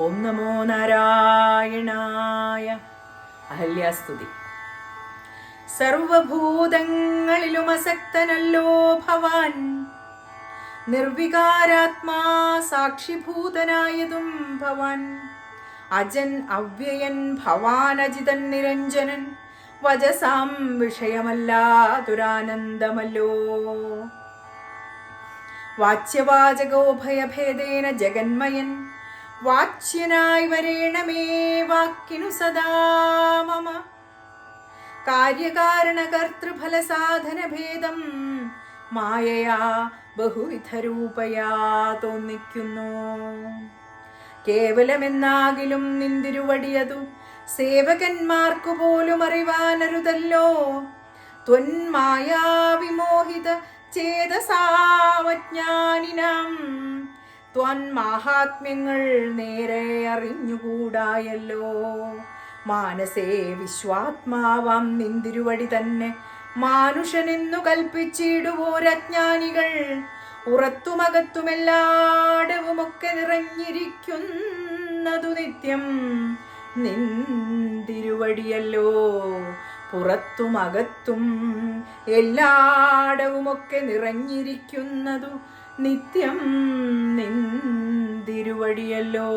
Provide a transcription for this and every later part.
ഓം നമോ നാരായണായ അഹല്യാസ്തുതി. സർവഭൂതങ്ങളിലും അസക്തനല്ലോ ഭവാൻ. നിർവികാരാത്മാ സാക്ഷിഭൂതനായതും ഭവാൻ. അജൻ അവ്യയൻ ഭവാനജിതൻ നിരഞ്ജനൻ. വജസാം വിഷയമല്ലാതുരാനന്ദമല്ലോ വാച്യവാചകോഭയഭേദേന ജഗന്മയൻ. വാച്യനായി വരേണമേ വാക്കിനു സദാ മമ. കാര്യകാരണകർത്തൃഫലസാധനഭേദം മായയാ ബഹുവിധരൂപയാ തോന്നിക്കുന്നു. കേവലമെന്നാകിലും നിന്തിരുവടിയതു സേവകന്മാർക്കു പോലും അറിവാനരുതല്ലോ ത്വന്മായാവിമോഹിത ചേതസാവജ്ഞാനിനാം ത്വന്മാഹാത്മ്യങ്ങൾ നേരെ അറിഞ്ഞുകൂടായല്ലോ. മാനസേ വിശ്വാത്മാവാം നിന്തിരുവടി തന്നെ. മാനുഷനെന്നു കൽപ്പിച്ചിടുവോരജ്ഞാനികൾ. ഉറത്തുമകത്തുമെല്ലാടവുമൊക്കെ നിറഞ്ഞിരിക്കുന്നതു നിത്യം നിന്തിരുവടിയല്ലോ. പുറത്തുമകത്തും എല്ലാടവുമൊക്കെ നിറഞ്ഞിരിക്കുന്നതു നിത്യം നിന്തിരുവടിയല്ലോ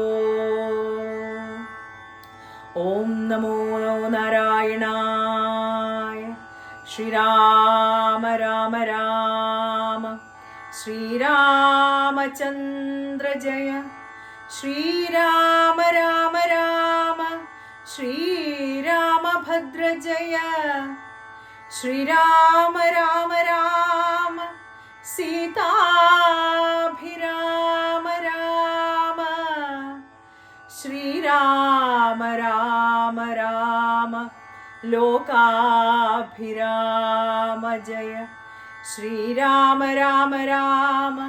ഓം നമോ നാരായണായ ശ്രീരാമ രാമ രാമ. ശ്രീരാമചന്ദ്ര ജയ. ശ്രീരാമ രാമ രാമ. ശ്രീരാമഭദ്ര ജയ ശ്രീരാമ രാമ രാമ സീതാഭിരാമ രാമ ശ്രീരാമ രാമ രാമ ലോകാഭിരാമ ജയ ശ്രീരാമ രാമ രാമ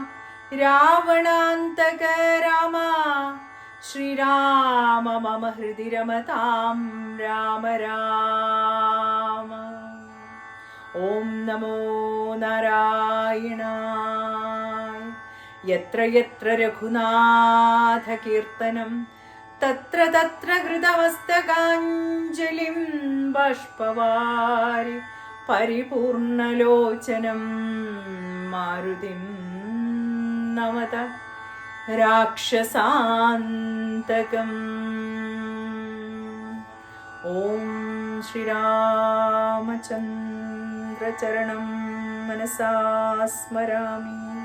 രാവണാന്തക രാമ ശ്രീരാമ മമ ഹൃദി രമതാം राम രാമ ഓം നമോ നാരായണായ यत्र യത്ര രഘുനാഥകീർത്തനം तत्र തത്ര ഹൃദമസ്തകാഞ്ജലിം ബാഷ്പവാരി പരിപൂർണലോചനം മാരുതിം നമത राक्षसान्तकम्। ॐ श्रीरामचन्द्रचरणं मनसा स्मरामि।